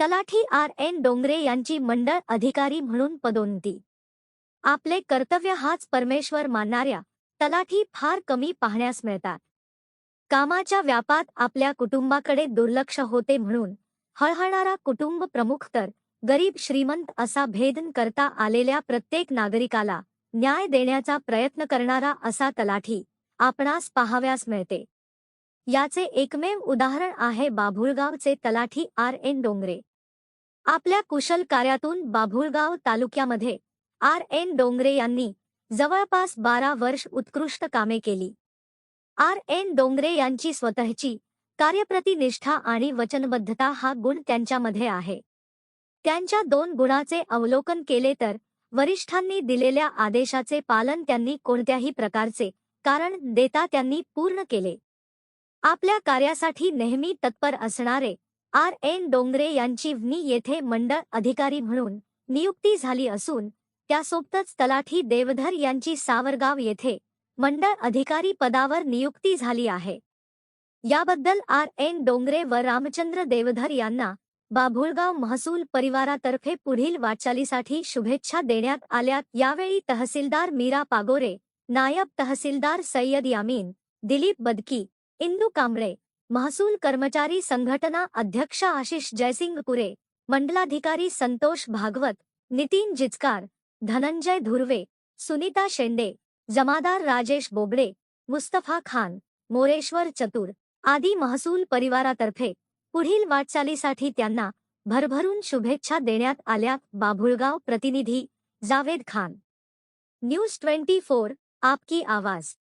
तलाठी R N Dongre यांची मंडळ अधिकारी म्हणून पदोन्नती. आपले कर्तव्य हाच परमेश्वर मानणाऱ्या तलाठी फार कमी पाहण्यास मिळतात. कामाच्या व्यापात आपल्या कुटुंबाकडे दुर्लक्ष होते म्हणून हळहळणारा कुटुंब प्रमुख तर गरीब श्रीमंत असा भेद करता आलेल्या प्रत्येक नागरिकाला न्याय देण्याचा प्रयत्न करणारा असा तलाठी आपणास पाहाव्यास मिळते. याचे एकमेव उदाहरण आहे बाभुळगावचे तलाठी आर एन डोंगरे. आपल्या कुशल कार्यातून बाभुळगाव तालुक्यामध्ये आर. एन. डोंगरे यांनी जवळपास बारा वर्ष उत्कृष्ट कामे केली. आर. एन. डोंगरे यांची स्वतःची कार्यप्रतिनिष्ठा आणि वचनबद्धता हा गुण त्यांच्यामध्ये आहे. त्यांच्या दोन गुणाचे अवलोकन केले तर वरिष्ठांनी दिलेल्या आदेशाचे पालन त्यांनी कोणत्याही प्रकारचे कारण देता त्यांनी पूर्ण केले. आपल्या कार्यासाठी नेहमी तत्पर असणारे आर. एन. डोंगरे यांची व्नी येथे मंडळ अधिकारी म्हणून नियुक्ती झाली असून त्यासोबतच तलाठी देवधर यांची सावरगाव येथे मंडळ अधिकारी पदावर नियुक्ती झाली आहे. याबद्दल आर. एन. डोंगरे व रामचंद्र देवधर यांना बाभुळगाव महसूल परिवारातर्फे पुढील वाटचालीसाठी शुभेच्छा देण्यात आल्या यावेळी तहसीलदार मीरा पागोरे नायब तहसीलदार सय्यद यामीन दिलीप बदकी इंदू कांबळे महसूल कर्मचारी संघटना अध्यक्ष आशिष जयसिंग पुरे मंडलाधिकारी संतोष भागवत नितीन जिचकार धनंजय धुर्वे सुनीता शेंडे जमादार राजेश बोबडे मुस्तफा खान मोरेश्वर चतुर आदी महसूल परिवारातर्फे पुढील वाटचालीसाठी त्यांना भरभरून शुभेच्छा देण्यात आल्या बाभुळगाव प्रतिनिधी Javed Khan. News twenty four आपकी आवाज.